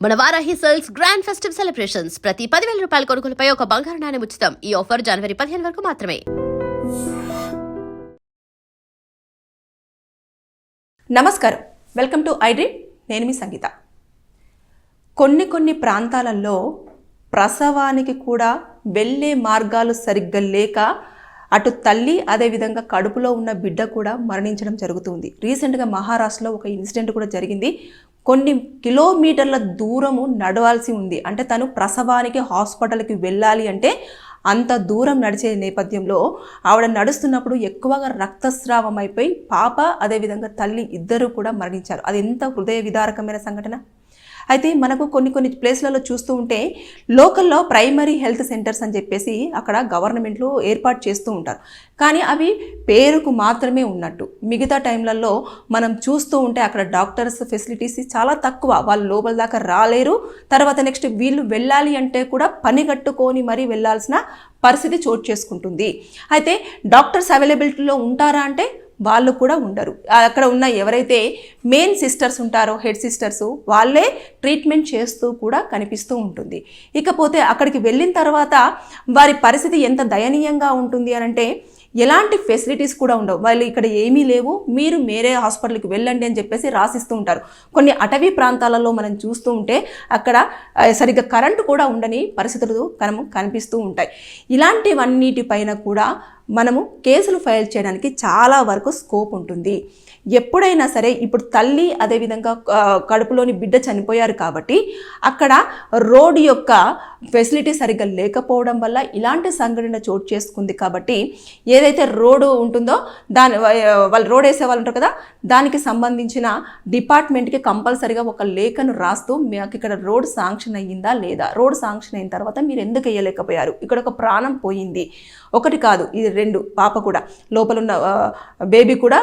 మన Varahi sales grand festive celebrations. ప్రతి పదివేల రూపాయల కొనుగోలుపై ఒక బంగారు నాణ్యం ఉచితం. ఈ ఆఫర్ జనవరి పదిహేను వరకు మాత్రమే. నమస్కారం. వెల్కమ్ టు ఐడ్రీమ్ నేను మీ సంగీత. కొన్ని కొన్ని ప్రాంతాలలో ప్రసవానికి కూడా వెళ్ళే మార్గాలు సరిగ్గా లేక అటు తల్లి అదేవిధంగా కడుపులో ఉన్న బిడ్డ కూడా మరణించడం జరుగుతుంది రీసెంట్గా మహారాష్ట్రలో ఒక ఇన్సిడెంట్ కూడా జరిగింది. కొన్ని కిలోమీటర్ల దూరము నడవాల్సి ఉంది. అంటే తను ప్రసవానికి హాస్పిటల్కి వెళ్ళాలి అంటే అంత దూరం నడిచే నేపథ్యంలో ఆవిడ నడుస్తున్నప్పుడు ఎక్కువగా రక్తస్రావం అయిపోయి పాప అదేవిధంగా తల్లి ఇద్దరు కూడా మరణించారు. అది ఎంత హృదయ విదారకమైన సంఘటన? అయితే మనకు కొన్ని కొన్ని ప్లేస్లలో చూస్తూ ఉంటే లోకల్లో ప్రైమరీ హెల్త్ సెంటర్స్ అని చెప్పేసి అక్కడ గవర్నమెంట్లు ఏర్పాటు చేస్తూ ఉంటారు. కానీ అవి పేరుకు మాత్రమే ఉన్నట్టు. మిగతా టైంలలో మనం చూస్తూ ఉంటే అక్కడ డాక్టర్స్ ఫెసిలిటీస్ చాలా తక్కువ. వాళ్ళు లోపల దాకా రాలేరు. తర్వాత నెక్స్ట్ వీళ్ళు వెళ్ళాలి అంటే కూడా పని కట్టుకొని మరీ వెళ్ళాల్సిన పరిస్థితి చోటు చేసుకుంటుంది. అయితే డాక్టర్స్ అవైలబిలిటీలో ఉంటారా అంటే వాళ్ళు కూడా ఉండరు. అక్కడ ఉన్న ఎవరైతే మెయిన్ సిస్టర్స్ ఉంటారో హెడ్ సిస్టర్స్ వాళ్ళే ట్రీట్మెంట్ చేస్తూ కూడా కనిపిస్తూ ఉంటుంది. ఇకపోతే అక్కడికి వెళ్ళిన తర్వాత వారి పరిస్థితి ఎంత దయనీయంగా ఉంటుంది అని అంటే ఎలాంటి ఫెసిలిటీస్ కూడా ఉండవు. వాళ్ళు ఇక్కడ ఏమీ లేవు. మీరు మేరే హాస్పిటల్కి వెళ్ళండి అని చెప్పేసి రాసిస్తూ ఉంటారు. కొన్ని అటవీ ప్రాంతాలలో మనం చూస్తూ ఉంటే అక్కడ సరిగ్గా కరెంటు కూడా ఉండని పరిస్థితులు మనము కనిపిస్తూ ఉంటాయి. ఇలాంటివన్నిటిపైన కూడా మనము కేసులు ఫైల్ చేయడానికి చాలా వరకు స్కోప్ ఉంటుంది. ఎప్పుడైనా సరే ఇప్పుడు తల్లి అదేవిధంగా కడుపులోని బిడ్డ చనిపోయారు కాబట్టి అక్కడ రోడ్డు యొక్క ఫెసిలిటీ సరిగ్గా లేకపోవడం వల్ల ఇలాంటి సంఘటన చోటు చేసుకుంది కాబట్టి ఏదైతే రోడ్డు ఉంటుందో దాని వాళ్ళు రోడ్ వేసే వాళ్ళు ఉంటారు కదా దానికి సంబంధించిన డిపార్ట్మెంట్కి కంపల్సరిగా ఒక లేఖను రాస్తూ మాకు ఇక్కడ రోడ్ శాంక్షన్ అయ్యిందా లేదా రోడ్ శాంక్షన్ అయిన తర్వాత మీరు ఎందుకు వేయలేకపోయారు? ఇక్కడ ఒక ప్రాణం పోయింది. ఒకటి కాదు ఇది రెండు పాప కూడా లోపల ఉన్న బేబీ కూడా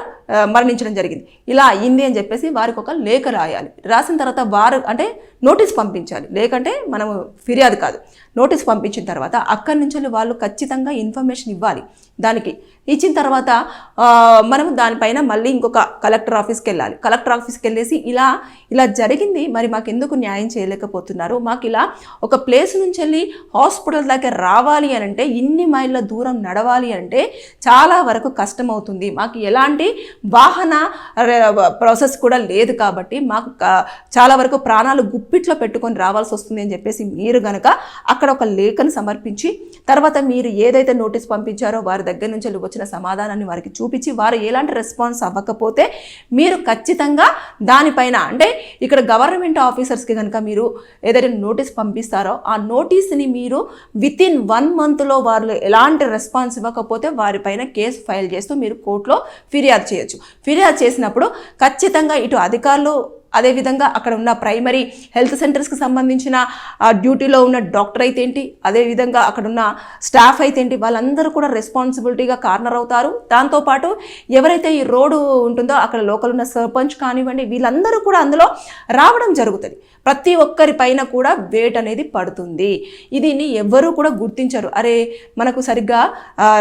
మరణించడం జరిగింది. ఇలా అయ్యింది అని చెప్పేసి వారికి ఒక లేఖ రాయాలి. రాసిన తర్వాత వారు అంటే నోటీస్ పంపించాలి. లేకంటే మనము ఫిర్యాదు కాదు నోటీస్ పంపించిన తర్వాత అక్కడి నుంచి వాళ్ళు ఖచ్చితంగా ఇన్ఫర్మేషన్ ఇవ్వాలి. దానికి ఇచ్చిన తర్వాత మనం దానిపైన మళ్ళీ ఇంకొక కలెక్టర్ ఆఫీస్కి వెళ్ళాలి కలెక్టర్ ఆఫీస్కి వెళ్ళేసి ఇలా ఇలా జరిగింది. మరి మాకు ఎందుకు న్యాయం చేయలేకపోతున్నారు? మాకు ఇలా ఒక ప్లేస్ నుంచి వెళ్ళి హాస్పిటల్ దాకా రావాలి అని అంటే ఇన్ని మైళ్ళ దూరం నడవాలి అంటే చాలా వరకు కష్టం అవుతుంది మాకు ఎలాంటి వాహన ప్రాసెస్ కూడా లేదు కాబట్టి మాకు చాలా వరకు ప్రాణాలు గుప్పిట్లో పెట్టుకొని రావాల్సి వస్తుంది అని చెప్పేసి మీరు గనక అక్కడ ఒక లేఖను సమర్పించి తర్వాత మీరు ఏదైతే నోటీస్ పంపించారో వారి దగ్గర నుంచి వచ్చిన సమాధానాన్ని వారికి చూపించి వారు ఎలాంటి రెస్పాన్స్ అవ్వకపోతే మీరు ఖచ్చితంగా దానిపైన అంటే ఇక్కడ గవర్నమెంట్ ఆఫీసర్స్కి కనుక మీరు ఏదైతే నోటీస్ పంపిస్తారో ఆ నోటీస్ని మీరు విత్ ఇన్ వన్ మంత్లో వాళ్ళు ఎలాంటి రెస్పాన్స్ ఇవ్వకపోతే వారిపైన కేసు ఫైల్ చేస్తూ మీరు కోర్టులో ఫిర్యాదు చేయొచ్చు. ఫిర్యాదు చేసినప్పుడు ఖచ్చితంగా ఇటు అధికారులు అదేవిధంగా అక్కడ ఉన్న ప్రైమరీ హెల్త్ సెంటర్స్కి సంబంధించిన డ్యూటీలో ఉన్న డాక్టర్ అయితే ఏంటి? అదేవిధంగా అక్కడ ఉన్న స్టాఫ్ అయితే ఏంటి? వాళ్ళందరూ కూడా రెస్పాన్సిబిలిటీగా కార్నర్ అవుతారు. దాంతోపాటు ఎవరైతే ఈ రోడ్డు ఉంటుందో అక్కడ లోకల్ ఉన్న సర్పంచ్ కానివ్వండి వీళ్ళందరూ కూడా అందులో రావడం జరుగుతుంది. ప్రతి ఒక్కరి పైన కూడా వేట్ అనేది పడుతుంది. దీన్ని ఎవ్వరూ కూడా గుర్తించరు. అరే మనకు సరిగ్గా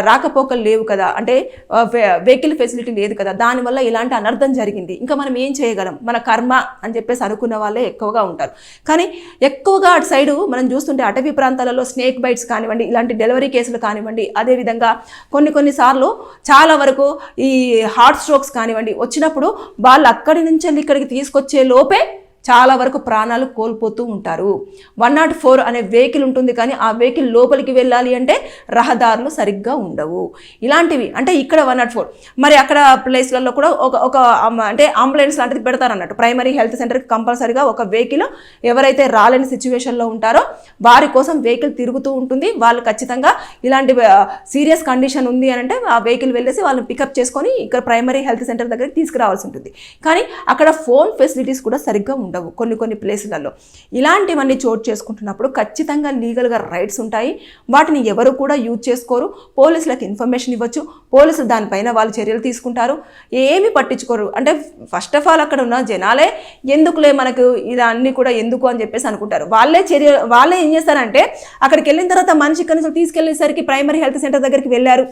రాకపోకలు లేవు కదా. అంటే వెహికల్ ఫెసిలిటీ లేదు కదా. దానివల్ల ఇలాంటి అనర్థం జరిగింది. ఇంకా మనం ఏం చేయగలం? మన కర్మ అని చెప్పేసి అనుకున్న వాళ్ళే ఎక్కువగా ఉంటారు. కానీ ఎక్కువగా అటు సైడు మనం చూస్తుంటే అటవీ ప్రాంతాలలో స్నేక్ బైట్స్ కానివ్వండి ఇలాంటి డెలివరీ కేసులు కానివ్వండి అదేవిధంగా కొన్ని కొన్నిసార్లు చాలా వరకు ఈ హార్ట్ స్ట్రోక్స్ కానివ్వండి వచ్చినప్పుడు వాళ్ళు అక్కడి నుంచి ఇక్కడికి తీసుకొచ్చే లోపే చాలా వరకు ప్రాణాలు కోల్పోతూ ఉంటారు. వన్ నాట్ ఫోర్ అనే వెహికల్ ఉంటుంది కానీ ఆ వెహికల్ లోపలికి వెళ్ళాలి అంటే రహదారులు సరిగ్గా ఉండవు. ఇలాంటివి అంటే ఇక్కడ వన్ నాట్ ఫోర్ మరి అక్కడ ప్లేస్లలో కూడా ఒక ఒక అంటే అంబులెన్స్ లాంటిది పెడతారన్నట్టు. ప్రైమరీ హెల్త్ సెంటర్కి కంపల్సరీగా ఒక వెహికల్ ఎవరైతే రాలేని సిచ్యువేషన్లో ఉంటారో వారి కోసం వెహికల్ తిరుగుతూ ఉంటుంది. వాళ్ళు ఖచ్చితంగా ఇలాంటి సీరియస్ కండిషన్ ఉంది అని అంటే ఆ వెహికల్ వెళ్ళేసి వాళ్ళని పికప్ చేసుకొని ఇక్కడ ప్రైమరీ హెల్త్ సెంటర్ దగ్గరికి తీసుకురావాల్సి ఉంటుంది. కానీ అక్కడ ఫోన్ ఫెసిలిటీస్ కూడా సరిగ్గా ఉండవు. కొన్ని కొన్ని ప్లేసులలో. ఇలాంటివన్నీ చోటు చేసుకుంటున్నప్పుడు ఖచ్చితంగా లీగల్గా రైట్స్ ఉంటాయి. వాటిని ఎవరు కూడా యూజ్ చేసుకోరు. పోలీసులకు ఇన్ఫర్మేషన్ ఇవ్వచ్చు. పోలీసులు దానిపైన వాళ్ళు చర్యలు తీసుకుంటారు. ఏమి పట్టించుకోరు. అంటే ఫస్ట్ ఆఫ్ ఆల్ అక్కడ ఉన్న జనాలే ఎందుకులే మనకు ఇలా అన్ని కూడా ఎందుకు అని చెప్పేసి అనుకుంటారు. వాళ్ళే చర్య వాళ్ళే ఏం చేస్తారంటే అక్కడికి వెళ్ళిన తర్వాత మనిషి కనీసం తీసుకెళ్ళేసరికి ప్రైమరీ హెల్త్ సెంటర్ దగ్గరికి వెళ్ళారు.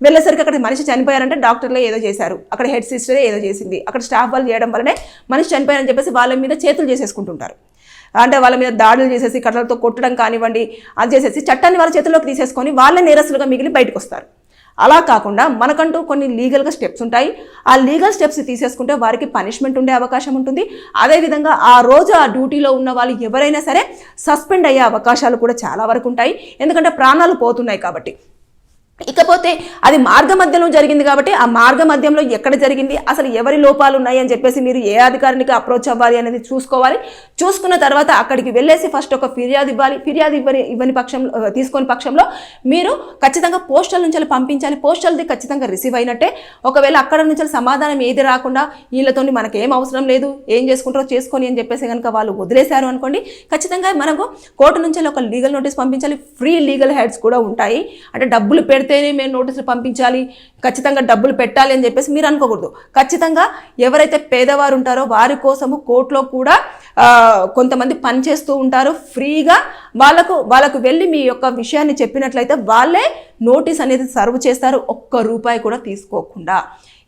వెళ్ళేసరికి అక్కడ మనిషి చనిపోయారంటే డాక్టర్లే ఏదో చేశారు. అక్కడ హెడ్ సిస్టరే ఏదో చేసింది. అక్కడ స్టాఫ్ వాళ్ళు చేయడం వల్లనే మనిషి చనిపోయారని చెప్పేసి వాళ్ళ మీద చేతులు చేసేసుకుంటుంటారు. అంటే వాళ్ళ మీద దాడులు చేసేసి కట్టలతో కొట్టడం కానివ్వండి అది చేసేసి చట్టాన్ని వాళ్ళ చేతిలోకి తీసేసుకొని వాళ్ళే నేరస్తులుగా మిగిలి బయటకు వస్తారు అలా కాకుండా మనకంటూ కొన్ని లీగల్గా స్టెప్స్ ఉంటాయి. ఆ లీగల్ స్టెప్స్ తీసేసుకుంటే వారికి పనిష్మెంట్ ఉండే అవకాశం ఉంటుంది. అదేవిధంగా ఆ రోజు ఆ డ్యూటీలో ఉన్న వాళ్ళు ఎవరైనా సరే సస్పెండ్ అయ్యే అవకాశాలు కూడా చాలా వరకు ఉంటాయి. ఎందుకంటే ప్రాణాలు పోతున్నాయి కాబట్టి. ఇకపోతే అది మార్గ మధ్యలో జరిగింది కాబట్టి ఆ మార్గ మధ్యంలో ఎక్కడ జరిగింది అసలు ఎవరి లోపాలు ఉన్నాయి అని చెప్పేసి మీరు ఏ అధికారినికి అప్రోచ్ అవ్వాలి అనేది చూసుకోవాలి. చూసుకున్న తర్వాత అక్కడికి వెళ్ళేసి ఫస్ట్ ఒక ఫిర్యాదు ఇవ్వాలి. ఫిర్యాదు ఇవ్వని ఇవ్వని పక్షంలో తీసుకొని పక్షంలో మీరు ఖచ్చితంగా పోస్టల్ నుంచి పంపించాలి. పోస్టల్ది ఖచ్చితంగా రిసీవ్ అయినట్టే. ఒకవేళ అక్కడ నుంచి సమాధానం ఏది రాకుండా వీళ్ళతో మనకి ఏం అవసరం లేదు ఏం చేసుకుంటారో చేసుకొని అని చెప్పేసి కనుక వాళ్ళు వదిలేశారు అనుకోండి ఖచ్చితంగా మనకు కోర్టు నుంచి ఒక లీగల్ నోటీస్ పంపించాలి. ఫ్రీ లీగల్ హెడ్స్ కూడా ఉంటాయి. అంటే డబ్బులు పెడితే పెడితేనే మేము నోటీసులు పంపించాలి ఖచ్చితంగా డబ్బులు పెట్టాలి అని చెప్పేసి మీరు అనుకోకూడదు. ఖచ్చితంగా ఎవరైతే పేదవారు ఉంటారో వారి కోసము కోర్టులో కూడా కొంతమంది పనిచేస్తూ ఉంటారు. ఫ్రీగా వాళ్ళకు వాళ్ళకు వెళ్ళి మీ యొక్క విషయాన్ని చెప్పినట్లయితే వాళ్ళే నోటీస్ అనేది సర్వ్ చేస్తారు. ఒక్క రూపాయి కూడా తీసుకోకుండా.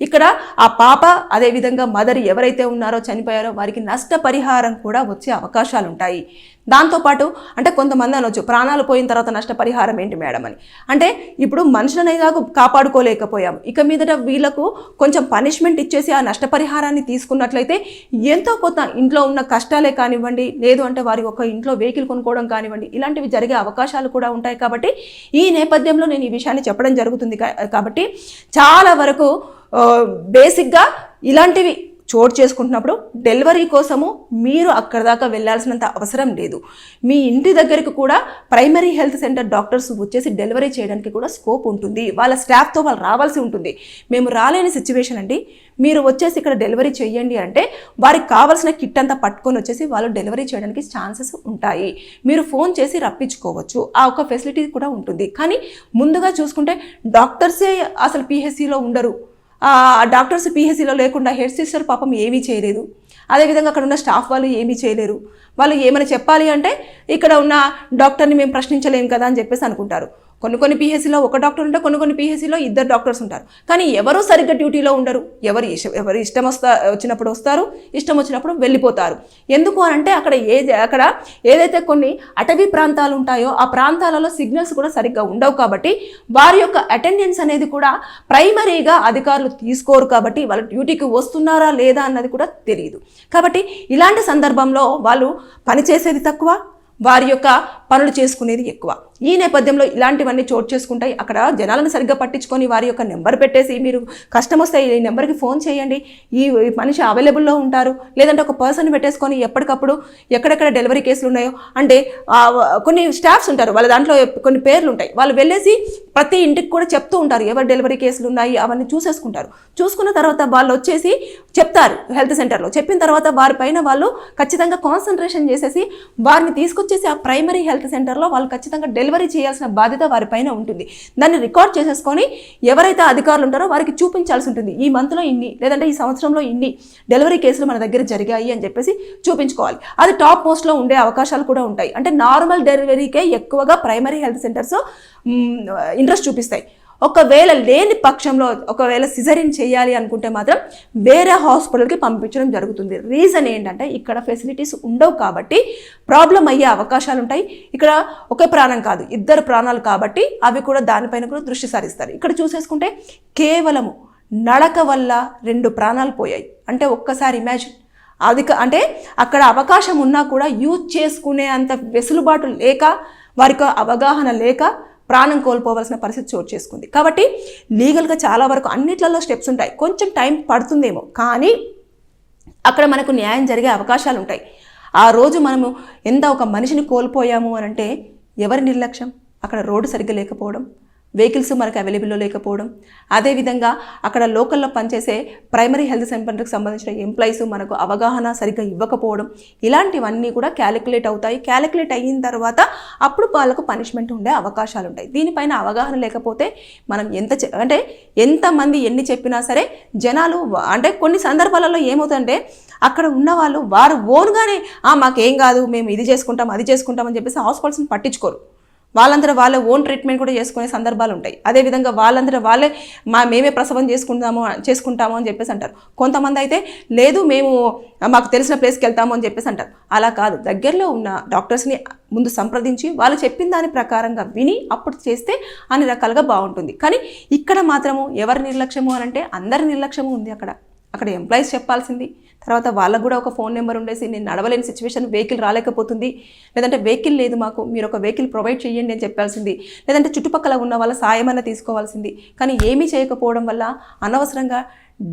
ఇక్కడ ఆ పాప అదేవిధంగా మదర్ ఎవరైతే ఉన్నారో చనిపోయారో వారికి నష్టపరిహారం కూడా వచ్చే అవకాశాలు ఉంటాయి దాంతోపాటు అంటే కొంతమంది అనొచ్చు ప్రాణాలు పోయిన తర్వాత నష్టపరిహారం ఏంటి మేడం అని. అంటే ఇప్పుడు మనుషులనే కాక కాపాడుకోలేకపోయాము. ఇక మీదట వీళ్ళకు కొంచెం పనిష్మెంట్ ఇచ్చేసి ఆ నష్టపరిహారాన్ని తీసుకున్నట్లయితే ఎంతో కొంత ఇంట్లో ఉన్న కష్టాలే కానివ్వండి లేదు అంటే వారి ఒక ఇంట్లో వెహికల్ కొనుక్కోవడం కానివ్వండి ఇలాంటివి జరిగే అవకాశాలు కూడా ఉంటాయి కాబట్టి ఈ నేపథ్యంలో నేను ఈ విషయాన్ని చెప్పడం జరుగుతుంది కా- కాబట్టి చాలా వరకు బేసిక్గా ఇలాంటివి చోటు చేసుకుంటున్నప్పుడు డెలివరీ కోసము మీరు అక్కడ దాకా వెళ్ళాల్సినంత అవసరం లేదు. మీ ఇంటి దగ్గరికి కూడా ప్రైమరీ హెల్త్ సెంటర్ డాక్టర్స్ వచ్చేసి డెలివరీ చేయడానికి కూడా స్కోప్ ఉంటుంది. వాళ్ళ స్టాఫ్తో వాళ్ళు రావాల్సి ఉంటుంది. మేము రాలేని సిచ్యువేషన్ అండి. మీరు వచ్చేసి ఇక్కడ డెలివరీ చేయండి అంటే వారికి కావాల్సిన కిట్ అంతా పట్టుకొని వచ్చేసి వాళ్ళు డెలివరీ చేయడానికి ఛాన్సెస్ ఉంటాయి. మీరు ఫోన్ చేసి రప్పించుకోవచ్చు. ఆ ఒక ఫెసిలిటీ కూడా ఉంటుంది. కానీ ముందుగా చూసుకుంటే డాక్టర్సే అసలు పిహెచ్సిలో ఉండరు. డాక్టర్స్ పిహెచ్సిలో లేకుండా హెడ్ సిస్టర్ పాపం ఏమీ చేయలేదు. అదేవిధంగా అక్కడ ఉన్న స్టాఫ్ వాళ్ళు ఏమీ చేయలేరు. వాళ్ళు ఏమైనా చెప్పాలి అంటే ఇక్కడ ఉన్న డాక్టర్ని మేము ప్రశ్నించలేము కదా అని చెప్పేసి అనుకుంటారు. కొన్ని కొన్ని పిహెచ్సిలో ఒక డాక్టర్ ఉంటారు కొన్ని కొన్ని పిహెచ్సిలో ఇద్దరు డాక్టర్స్ ఉంటారు. కానీ ఎవరు సరిగ్గా డ్యూటీలో ఉండరు. ఎవరు ఇష్టం ఎవరు ఇష్టం వస్తా వచ్చినప్పుడు వస్తారు ఇష్టం వచ్చినప్పుడు వెళ్ళిపోతారు. ఎందుకు అని అంటే అక్కడ ఏ అక్కడ ఏదైతే కొన్ని అటవీ ప్రాంతాలు ఉంటాయో ఆ ప్రాంతాలలో సిగ్నల్స్ కూడా సరిగ్గా ఉండవు కాబట్టి వారి యొక్క అటెండెన్స్ అనేది కూడా ప్రైమరీగా అధికారులు తీసుకోరు కాబట్టి వాళ్ళ డ్యూటీకి వస్తున్నారా లేదా అన్నది కూడా తెలియదు కాబట్టి ఇలాంటి సందర్భంలో వాళ్ళు పనిచేసేది తక్కువ వారి యొక్క పనులు చేసుకునేది ఎక్కువ. ఈ నేపథ్యంలో ఇలాంటివన్నీ చోటు చేసుకుంటాయి. అక్కడ జనాలను సరిగ్గా పట్టించుకొని వారి యొక్క నెంబర్ పెట్టేసి మీరు కష్టం వస్తే ఈ నెంబర్కి ఫోన్ చేయండి. ఈ మనిషి అవైలబుల్లో ఉంటారు. లేదంటే ఒక పర్సన్ పెట్టేసుకొని ఎప్పటికప్పుడు ఎక్కడెక్కడ డెలివరీ కేసులు ఉన్నాయో అంటే కొన్ని స్టాఫ్స్ ఉంటారు. వాళ్ళ దాంట్లో కొన్ని పేర్లు ఉంటాయి. వాళ్ళు వెళ్ళేసి ప్రతి ఇంటికి కూడా చెప్తూ ఉంటారు. ఎవరు డెలివరీ కేసులు ఉన్నాయి? అవన్నీ చూసేసుకుంటారు. చూసుకున్న తర్వాత వాళ్ళు వచ్చేసి చెప్తారు హెల్త్ సెంటర్లో. చెప్పిన తర్వాత వారిపైన వాళ్ళు ఖచ్చితంగా కాన్సన్ట్రేషన్ చేసేసి వారిని తీసుకొచ్చేసి ఆ ప్రైమరీ హెల్త్ హెల్త్ సెంటర్లో వాళ్ళు ఖచ్చితంగా డెలివరీ చేయాల్సిన బాధ్యత వారిపైన ఉంటుంది. దాన్ని రికార్డ్ చేసేసుకొని ఎవరైతే అధికారులు ఉంటారో వారికి చూపించాల్సి ఉంటుంది. ఈ మంత్లో ఇన్ని లేదంటే ఈ సంవత్సరంలో ఇన్ని డెలివరీ కేసులు మన దగ్గర జరిగాయి అని చెప్పేసి చూపించుకోవాలి. అది టాప్ మోస్ట్లో ఉండే అవకాశాలు కూడా ఉంటాయి. అంటే నార్మల్ డెలివరీకే ఎక్కువగా ప్రైమరీ హెల్త్ సెంటర్స్ ఇంట్రెస్ట్ చూపిస్తాయి. ఒకవేళ లేని పక్షంలో ఒకవేళ సిజరిన్ చేయాలి అనుకుంటే మాత్రం వేరే హాస్పిటల్కి పంపించడం జరుగుతుంది. రీజన్ ఏంటంటే ఇక్కడ ఫెసిలిటీస్ ఉండవు కాబట్టి ప్రాబ్లం అయ్యే అవకాశాలు ఉంటాయి. ఇక్కడ ఒకే ప్రాణం కాదు ఇద్దరు ప్రాణాలు కాబట్టి అవి కూడా దానిపైన కూడా దృష్టి సారిస్తారు. ఇక్కడ చూసేసుకుంటే కేవలము నడక వల్ల రెండు ప్రాణాలు పోయాయి. అంటే ఒక్కసారి ఇమాజిన్ అది క- అంటే అక్కడ అవకాశం ఉన్నా కూడా యూజ్ చేసుకునే అంత వెసులుబాటు లేక వారికి అవగాహన లేక ప్రాణం కోల్పోవలసిన పరిస్థితి చోటు చేసుకుంది. కాబట్టి లీగల్గా చాలా వరకు అన్నిట్లలో స్టెప్స్ ఉంటాయి. కొంచెం టైం పడుతుందేమో కానీ అక్కడ మనకు న్యాయం జరిగే అవకాశాలు ఉంటాయి. ఆ రోజు మనము ఎంత ఒక మనిషిని కోల్పోయాము అని అంటే ఎవరి నిర్లక్ష్యం? అక్కడ రోడ్డు సరిగ్గా లేకపోవడం వెహికల్స్ మనకు అవైలబుల్లో లేకపోవడం. అదేవిధంగా అక్కడ లోకల్లో పనిచేసే ప్రైమరీ హెల్త్ సెంటర్కి సంబంధించిన ఎంప్లాయీస్ మనకు అవగాహన సరిగ్గా ఇవ్వకపోవడం. ఇలాంటివన్నీ కూడా క్యాలిక్యులేట్ అవుతాయి. క్యాలిక్యులేట్ అయిన తర్వాత అప్పుడు వాళ్ళకు పనిష్మెంట్ ఉండే అవకాశాలు ఉంటాయి. దీనిపైన అవగాహన లేకపోతే మనం ఎంత అంటే ఎంతమంది ఎన్ని చెప్పినా సరే జనాలు అంటే కొన్ని సందర్భాలలో ఏమవుతుందంటే అక్కడ ఉన్న వాళ్ళు వారు ఓన్గానే మాకేం కాదు మేము ఇది చేసుకుంటాం అది చేసుకుంటాం అని చెప్పేసి హాస్పిటల్స్ని పట్టించుకోరు. వాళ్ళందరూ వాళ్ళే ఓన్ ట్రీట్మెంట్ కూడా చేసుకునే సందర్భాలు ఉంటాయి. అదేవిధంగా వాళ్ళందరూ వాళ్ళే మా మేమే ప్రసవం చేసుకుంటాము చేసుకుంటాము అని చెప్పేసి అంటారు. కొంతమంది అయితే లేదు మేము మాకు తెలిసిన ప్లేస్కి వెళ్తాము అని చెప్పేసి అంటారు. అలా కాదు. దగ్గరలో ఉన్న డాక్టర్స్ని ముందు సంప్రదించి వాళ్ళు చెప్పిన దాని ప్రకారంగా విని అప్పుడు చేస్తే అన్ని రకాలుగా బాగుంటుంది. కానీ ఇక్కడ మాత్రము ఎవరి నిర్లక్ష్యము అని అంటే అందరి నిర్లక్ష్యము ఉంది అక్కడ. అక్కడ ఎంప్లాయీస్ చెప్పాల్సింది. తర్వాత వాళ్ళకు కూడా ఒక ఫోన్ నెంబర్ ఉండేసి నేను నడవలేని సిచ్యువేషన్ వెహికల్ రాలేకపోతుంది. లేదంటే వెహికల్ లేదు మాకు మీరు ఒక వెహికల్ ప్రొవైడ్ చేయండి అని చెప్పాల్సింది. లేదంటే చుట్టుపక్కల ఉన్న వాళ్ళ సాయమన్నా తీసుకోవాల్సింది. కానీ ఏమీ చేయకపోవడం వల్ల అనవసరంగా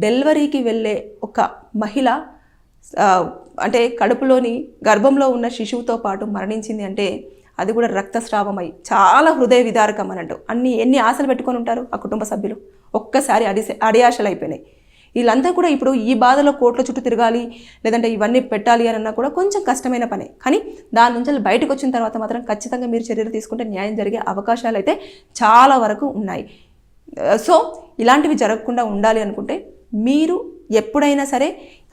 డెలివరీకి వెళ్ళే ఒక మహిళ అంటే కడుపులోని గర్భంలో ఉన్న శిశువుతో పాటు మరణించింది అంటే అది కూడా రక్తస్రావమై చాలా హృదయ విదారకం అన్నట్టు. అన్ని ఎన్ని ఆశలు పెట్టుకొని ఉంటారు ఆ కుటుంబ సభ్యులు? ఒక్కసారి అడిసే అడియాశలు అయిపోయినాయి. వీళ్ళంతా కూడా ఇప్పుడు ఈ బాధలో కోట్ల చుట్టూ తిరగాలి లేదంటే ఇవన్నీ పెట్టాలి అని అన్నా కూడా కొంచెం కష్టమైన పనే. కానీ దాని నుంచి బయటకు వచ్చిన తర్వాత మాత్రం ఖచ్చితంగా మీరు చర్యలు తీసుకుంటే న్యాయం జరిగే అవకాశాలు అయితే చాలా వరకు ఉన్నాయి. సో ఇలాంటివి జరగకుండా ఉండాలి అనుకుంటే మీరు ఎప్పుడైనా సరే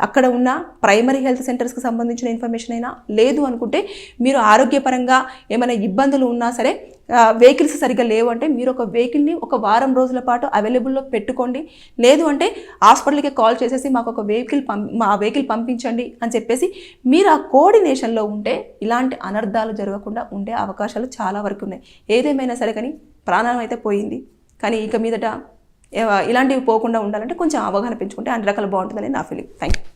అక్కడ ఉన్న ప్రైమరీ హెల్త్ సెంటర్స్కి సంబంధించిన ఇన్ఫర్మేషన్ అయినా లేదు అనుకుంటే మీరు ఆరోగ్యపరంగా ఏమైనా ఇబ్బందులు ఉన్నా సరే వెహికల్స్ సరిగ్గా లేవు అంటే మీరు ఒక వెహికల్ని ఒక వారం రోజుల పాటు అవైలబుల్లో పెట్టుకోండి. లేదు అంటే హాస్పిటల్కి కాల్ చేసేసి మాకు ఒక వెహికల్ పం మా వెహికల్ పంపించండి అని చెప్పేసి మీరు ఆ కోఆర్డినేషన్లో ఉంటే ఇలాంటి అనర్థాలు జరగకుండా ఉండే అవకాశాలు చాలా వరకు ఉన్నాయి. ఏదేమైనా సరే కానీ ప్రాణం అయితే పోయింది. కానీ ఇక మీదట ఇలాంటివి పోకుండా ఉండాలంటే కొంచెం అవగాహన పెంచుకుంటే అన్ని రకాలు బాగుంటుందని నా ఫీలింగ్ థ్యాంక్ యూ